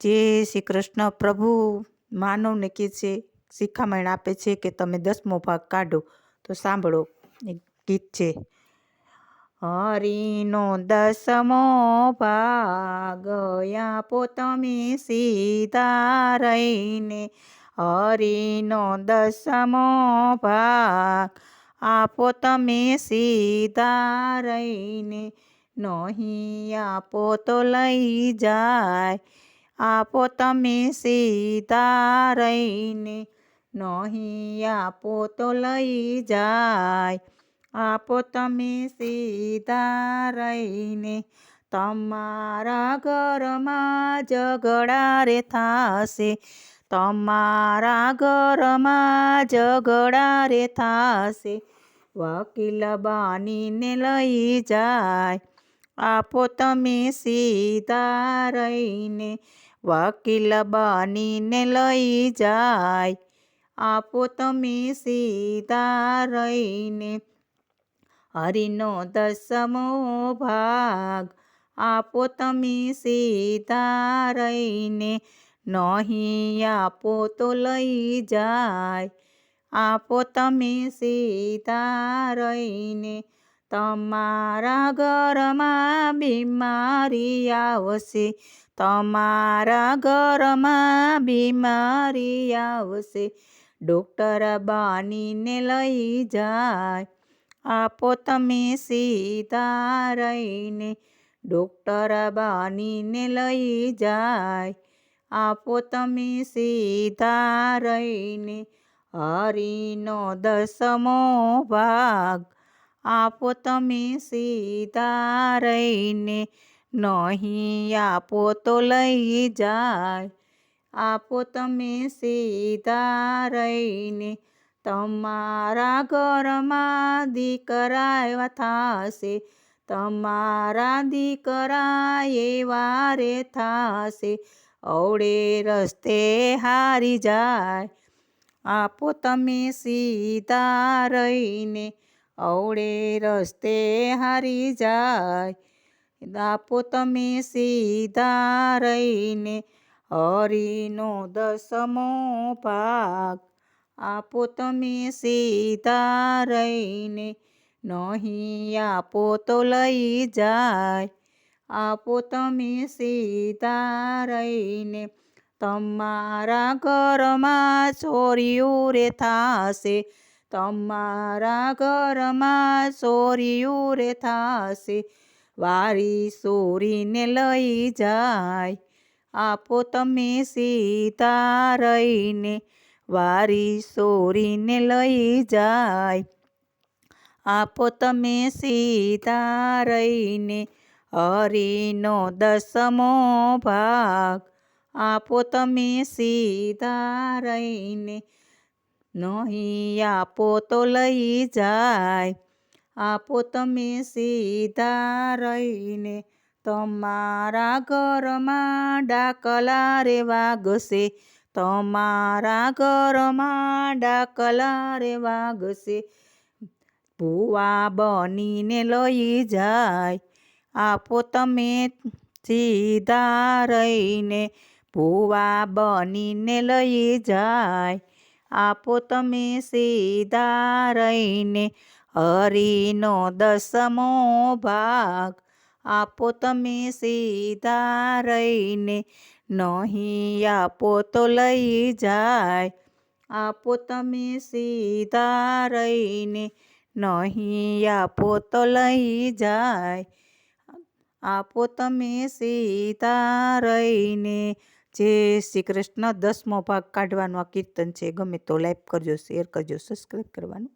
જે શ્રી કૃષ્ણ પ્રભુ માનવને કહે છે, શિખામણ આપે છે કે તમે દસમો ભાગ કાઢો, તો સાંભળો એક ગીત છે. હરિનો દસમો ભાગ આપો તમે સીધા રહીને. હરિનો દસમો ભાગ આપો તમે સીધા રહીને. નહીં આપો તો લઈ જાય આપો તમે સીધા રહીને નહીં આપો તો લઈ જાય. આપો તમે સીધા રહીને તમારા ઘરમાં ઝઘડા રે થાશે. તમારા ઘરમાં ઝઘડા રે થાશે. વકીલ બાનીને લઈ જાય. આપો તમે સીધા રહીને વકીલ બનીને લઈ જાય. આપો તમે સીધા રહીને હરિનો દસમો ભાગ. આપો તમે સીધા રહીને નહીં આપો તો લઈ જાય. આપો તમે સીધા રહીને તમારા ઘરમાં બીમારી આવશે. તમારા ઘરમાં બીમારી આવશે. ડૉક્ટર બાનીને લઈ જાય. આપો તમે સીધા રહીને ડૉક્ટર બાનીને લઈ જાય. આપો તમે સીધા રહીને હરિનો દસમો ભાગ આપો તમે સીધા રહીને નહીં આપો તો લઈ જાય. આપો તમે સીધા રહીને તમારા ઘરમાં દીકરા એવા થશે. તમારા દીકરા એવા રે થશે. અવળે રસ્તે હારી જાય. આપો તમે સીધા રહીને અવડે રસ્તે હારી જાય. દાપો તમે સીધા રહીને હરિનો દસમો ભાગ. આપો તમે સીધા રહીને નહીં આપો તો લઈ જાય. આપો તમે સીધા રહીને તમારા ઘરમાં ચોરીઓ રે થાશે. તમારા ઘરમાં ચોરીઓ રે થાશે, વારી સોરીને લઈ જાય. આપો તમે સીતા રહીને વારી સોરીને લઈ જાય. આપો તમે સીતા રહીને હરિનો દસમો ભાગ. આપો તમે સીતા રહીને નહીં, આપો તો લઈ જાય, આપો તમે સીધા રહીને તમારા ઘરમાં ડાકલા રે વાગશે, તમારા ઘરમાં ડાકલા રે વાગશે. ભૂવા બનીને લઈ જાય, આપો તમે સીધા રહીને ભૂવા બનીને લઈ જાય આપો તમે સીધા હરિનો દસમો ભાગ. આપો તમે સીધા રહીને નહીં આપો તો લઈ જાય. આપો તમે સીધા રહીને નહીં આપો તો લઈ જાય. આપો તમે સીધા જય શ્રી કૃષ્ણ દસમો ભાગ કાઢવાનો આ કીર્તન છે, ગમે તો લાઈક કરજો શેર કરજો સબસ્ક્રાઈબ કરવાનું.